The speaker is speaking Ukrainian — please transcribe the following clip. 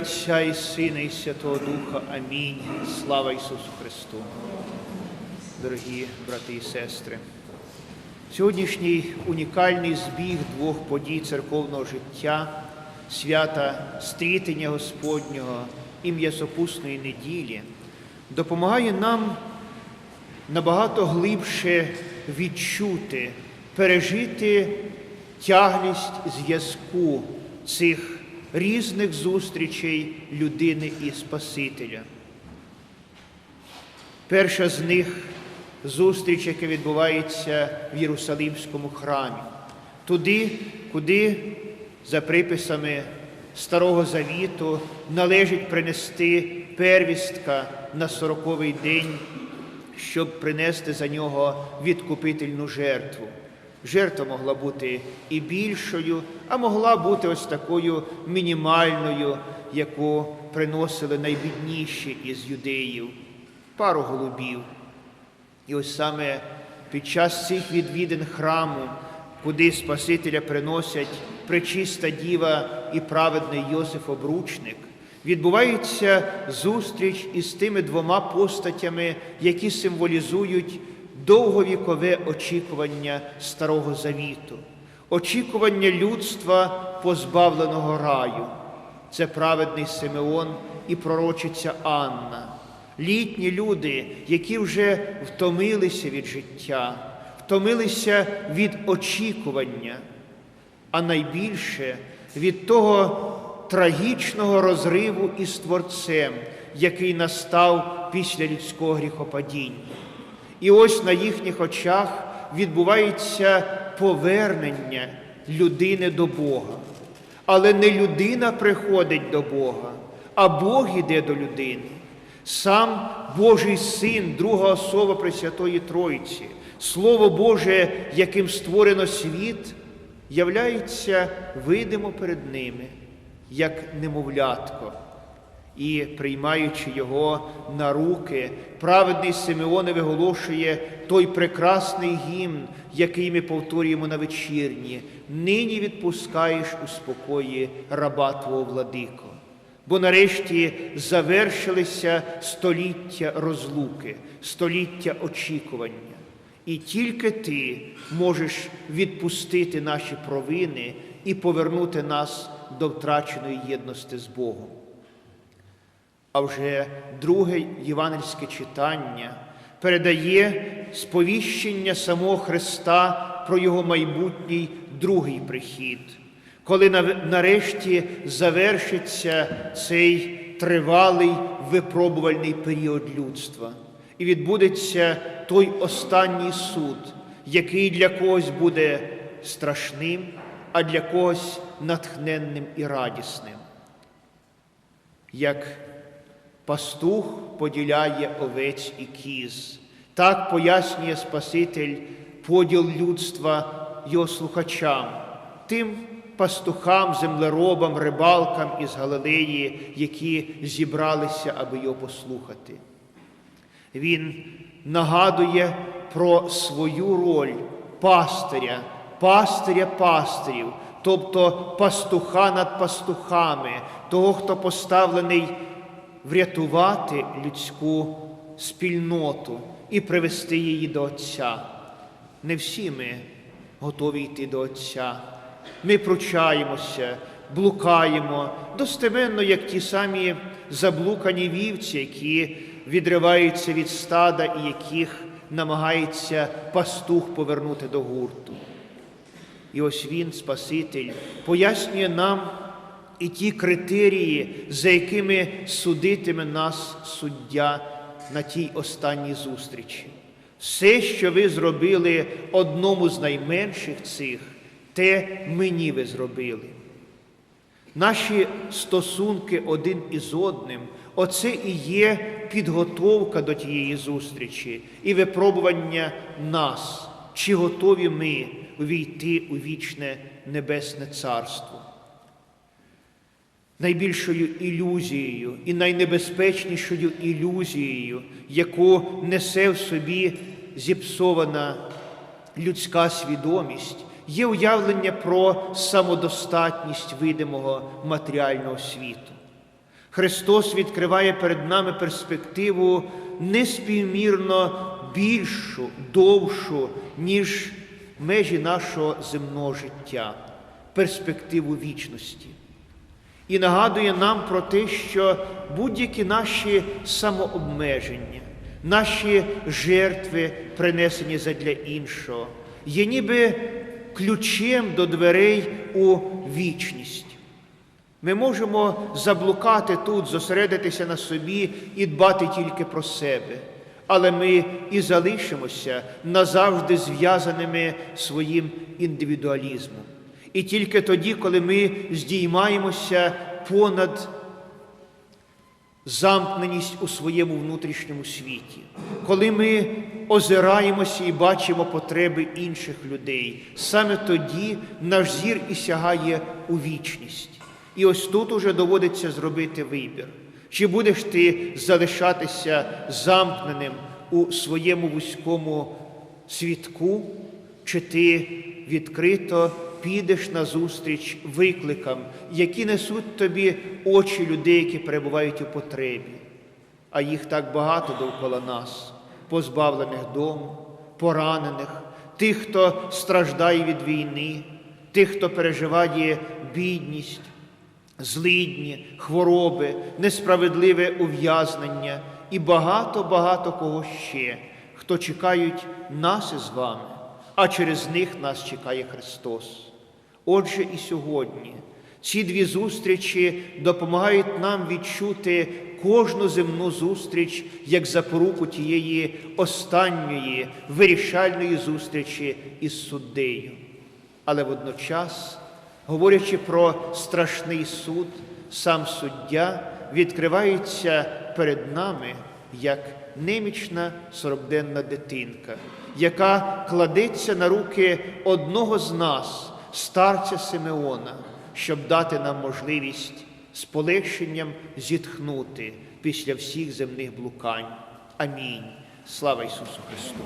Отця і Сина, і Святого Духа. Амінь. Слава Ісусу Христу. Дорогі брати і сестри, сьогоднішній унікальний збіг двох подій церковного життя, свята стрітення Господнього і м'ясопусної неділі допомагає нам набагато глибше відчути, пережити тяглість зв'язку цих різних зустрічей людини і Спасителя. Перша з них зустріч, яка відбувається в Єрусалимському храмі, туди, куди за приписами Старого Завіту належить принести первістка на сороковий день, щоб принести за нього відкупительну жертву. Жертва могла бути і більшою, а могла бути ось такою мінімальною, яку приносили найбідніші із юдеїв, пару голубів. І ось саме під час цих відвідин храму, куди Спасителя приносять пречиста діва і праведний Йосиф Обручник, відбувається зустріч із тими двома постатями, які символізують довговікове очікування Старого Завіту, очікування людства, позбавленого раю. Це праведний Симеон і пророчиця Анна, літні люди, які вже втомилися від життя, втомилися від очікування, а найбільше від того трагічного розриву із Творцем, який настав після людського гріхопадіння. І ось на їхніх очах відбувається повернення людини до Бога. Але не людина приходить до Бога, а Бог іде до людини. Сам Божий Син, друга особа Пресвятої Тройці, Слово Боже, яким створено світ, являється видимо перед ними, як немовлятко. І, приймаючи його на руки, праведний Симеоне виголошує той прекрасний гімн, який ми повторюємо на вечірні. Нині відпускаєш у спокої раба Твого владико. Бо нарешті завершилися століття розлуки, століття очікування. І тільки ти можеш відпустити наші провини і повернути нас до втраченої єдності з Богом. А вже друге євангельське читання передає сповіщення самого Христа про Його майбутній другий прихід, коли нарешті завершиться цей тривалий випробувальний період людства, і відбудеться той останній суд, який для когось буде страшним, а для когось натхненним і радісним. Як Пастух поділяє овець і кіз. Так пояснює Спаситель поділ людства його слухачам, тим пастухам, землеробам, рибалкам із Галилеї, які зібралися, аби його послухати. Він нагадує про свою роль пастиря, пастиря пастирів, тобто пастуха над пастухами, того, хто поставлений врятувати людську спільноту і привести її до Отця. Не всі ми готові йти до Отця. Ми пручаємося, блукаємо достеменно, як ті самі заблукані вівці, які відриваються від стада і яких намагається пастух повернути до гурту. І ось він, Спаситель, пояснює нам і ті критерії, за якими судитиме нас суддя на тій останній зустрічі. Все, що ви зробили одному з найменших цих, те мені ви зробили. Наші стосунки один із одним, оце і є підготовка до тієї зустрічі і випробування нас, чи готові ми увійти у вічне небесне царство найбільшою ілюзією і найнебезпечнішою ілюзією, яку несе в собі зіпсована людська свідомість, є уявлення про самодостатність видимого матеріального світу. Христос відкриває перед нами перспективу неспівмірно більшу, довшу, ніж межі нашого земного життя, перспективу вічності. І нагадує нам про те, що будь-які наші самообмеження, наші жертви, принесені задля іншого, є ніби ключем до дверей у вічність. Ми можемо заблукати тут, зосередитися на собі і дбати тільки про себе, але ми і залишимося назавжди зв'язаними своїм індивідуалізмом. І тільки тоді, коли ми здіймаємося понад замкненість у своєму внутрішньому світі, коли ми озираємося і бачимо потреби інших людей, саме тоді наш зір і сягає у вічність. І ось тут уже доводиться зробити вибір. Чи будеш ти залишатися замкненим у своєму вузькому світку, чи ти відкрито підеш назустріч викликам, які несуть тобі очі людей, які перебувають у потребі, а їх так багато довкола нас, позбавлених дому, поранених, тих, хто страждає від війни, тих, хто переживає бідність, злидні, хвороби, несправедливе ув'язнення і багато-багато кого ще, хто чекають нас із вами, а через них нас чекає Христос. Отже, і сьогодні ці дві зустрічі допомагають нам відчути кожну земну зустріч як запоруку тієї останньої вирішальної зустрічі із суддею. Але водночас, говорячи про страшний суд, сам суддя відкривається перед нами як немічна сорокденна дитинка, яка кладеться на руки одного з нас, старця Симеона, щоб дати нам можливість з полегшенням зітхнути після всіх земних блукань. Амінь. Слава Ісусу Христу!